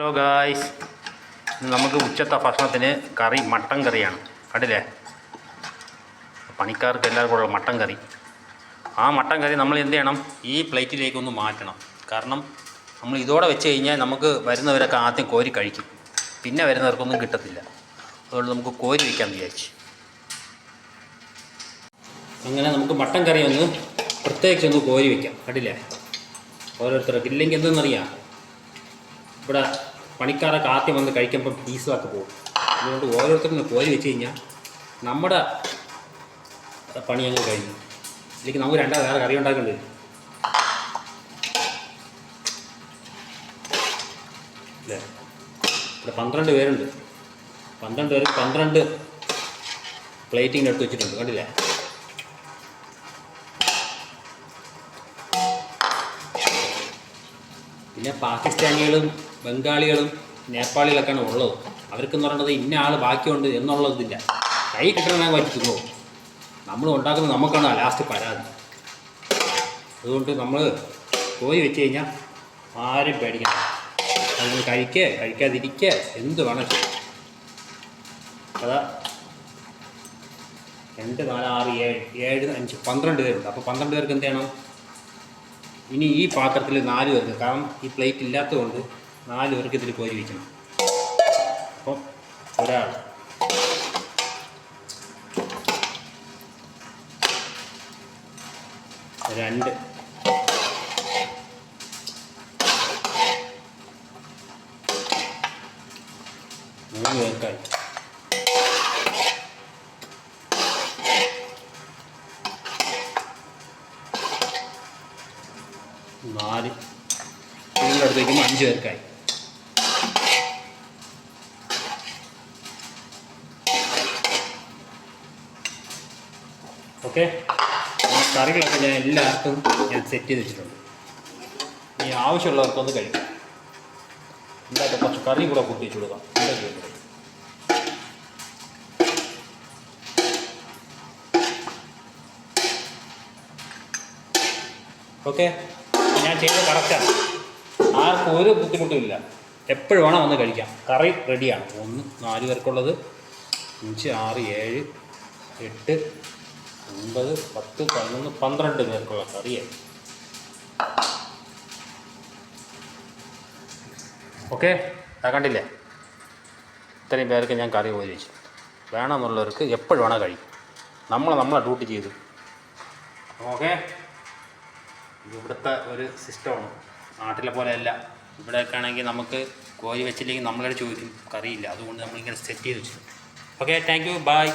Hello guys നമുക്ക് ഉച്ചത്തെ ഭക്ഷണത്തിന് കറി mutton കറിയാണ്. കണ്ടില്ലേ? പണിക്കാർക്ക് എല്ലാവർക്കും ഉള്ള മട്ടൻ കറി. ആ മട്ടൻ കറി നമ്മൾ എന്ത് ചെയ്യണം? ഈ പ്ലേറ്റിലേക്കൊന്ന് മാറ്റണം. കാരണം നമ്മൾ ഇതോടെ വെച്ച് കഴിഞ്ഞാൽ നമുക്ക് വരുന്നവരൊക്കെ ആദ്യം കോരി കഴിക്കും. പിന്നെ വരുന്നവർക്കൊന്നും കിട്ടത്തില്ല. അതുകൊണ്ട് നമുക്ക് കോരി വയ്ക്കാൻ വിചാരിച്ചു. അങ്ങനെ നമുക്ക് മട്ടൻ കറി ഒന്ന് പ്രത്യേകിച്ച് ഒന്ന് കോരി വയ്ക്കാം കണ്ടില്ലേ? ഓരോരുത്തർക്ക് ഇല്ലെങ്കിൽ എന്തെന്നറിയാം. ഇവിടെ പണിക്കാരൊക്കെ ആദ്യം വന്ന് കഴിക്കുമ്പോൾ പീസുമൊക്കെ പോകും. അതുകൊണ്ട് ഓരോരുത്തരും കോരി വെച്ച് കഴിഞ്ഞാൽ നമ്മുടെ പണി അങ്ങ് കഴിഞ്ഞു. ഇല്ലെങ്കിൽ നമുക്ക് രണ്ടാമത് വേറെ കറി ഉണ്ടാക്കേണ്ടി? വരും അല്ലേ ഇവിടെ പന്ത്രണ്ട് പേരുണ്ട്. പന്ത്രണ്ട് പേര് പന്ത്രണ്ട് പ്ലേറ്റിങ്ങിനടുത്ത് വെച്ചിട്ടുണ്ട്. കണ്ടില്ലേ? പിന്നെ പാകിസ്ഥാനികളും ബംഗാളികളും നേപ്പാളികളൊക്കെയാണ് ഉള്ളത്. അവർക്കെന്ന് പറയുന്നത് ഇന്ന ആൾ ബാക്കിയുണ്ട് എന്നുള്ളതില്ല. കൈ കിട്ടണമെങ്കിൽ പറ്റി തിന്നോ നമ്മൾ ഉണ്ടാക്കുന്നത് നമുക്കാണ് ലാസ്റ്റ് പരാതി. അതുകൊണ്ട് നമ്മൾ പോയി വെച്ച് കഴിഞ്ഞാൽ ആരും പേടിക്കണം അത് കഴിക്കുക കഴിക്കാതിരിക്കുക എന്ത് വേണം അതാ രണ്ട് നാല് ആറ് ഏഴ് ഏഴ് അഞ്ച് പന്ത്രണ്ട് പേരുണ്ട്. അപ്പോൾ പന്ത്രണ്ട് പേർക്ക് എന്ത് ചെയ്യണം? ഇനി ഈ പാത്രത്തിൽ നാല് പേർക്ക് കാരണം ഈ പ്ലേറ്റ് ഇല്ലാത്തതുകൊണ്ട് നാല് പേർക്ക് ഇതിൽ കോരി വയ്ക്കണം അപ്പം ഒരാൾ. രണ്ട്. മൂന്ന് പേർക്കായി. നാല്. ഇതിന്റെ അടുത്തേക്കും അഞ്ച് പേർക്കായി. ഓക്കെ? കറികളൊക്കെ ഞാൻ എല്ലാവർക്കും ഞാൻ സെറ്റ് ചെയ്ത് വെച്ചിട്ടുണ്ട്. ഇനി ആവശ്യമുള്ളവർക്കൊന്ന് കഴിക്കാം. എന്തായാലും കുറച്ച് കറി കൂടെ കൂട്ടി വെച്ച് കൊടുക്കാം. എന്താ ചെയ്യുന്നത്? ഓക്കെ? ഞാൻ ചെയ്തത് കറക്റ്റാണ് ആർക്കും ഒരു ബുദ്ധിമുട്ടുമില്ല എപ്പോഴും വേണം വന്ന് കഴിക്കാം കറി റെഡിയാണ് ഒന്ന് നാല് പേർക്കുള്ളത്. അഞ്ച് ആറ് ഏഴ് എട്ട് ഒൻപത് പത്ത് പതിനൊന്ന് പന്ത്രണ്ട് പേർക്കുള്ള കറിയായി ഓക്കെ? അത് കണ്ടില്ലേ? ഇത്രയും പേർക്ക് ഞാൻ കറി പോയി വെച്ചു വേണമെന്നുള്ളവർക്ക് എപ്പോഴും വേണം കഴിക്കും നമ്മൾ നമ്മളെ ഡ്യൂട്ടി ചെയ്തു. ഓക്കെ? ഇവിടുത്തെ ഒരു സിസ്റ്റമാണ്. നാട്ടിലെ പോലെയല്ല. ഇവിടെയൊക്കെ ആണെങ്കിൽ നമുക്ക് കോഴി വെച്ചില്ലെങ്കിൽ നമ്മളോട് ചോദിക്കും. കറിയില്ല. അതുകൊണ്ട് നമ്മളിങ്ങനെ സെറ്റ് ചെയ്ത് വെച്ചു ഓക്കെ താങ്ക് യു ബൈ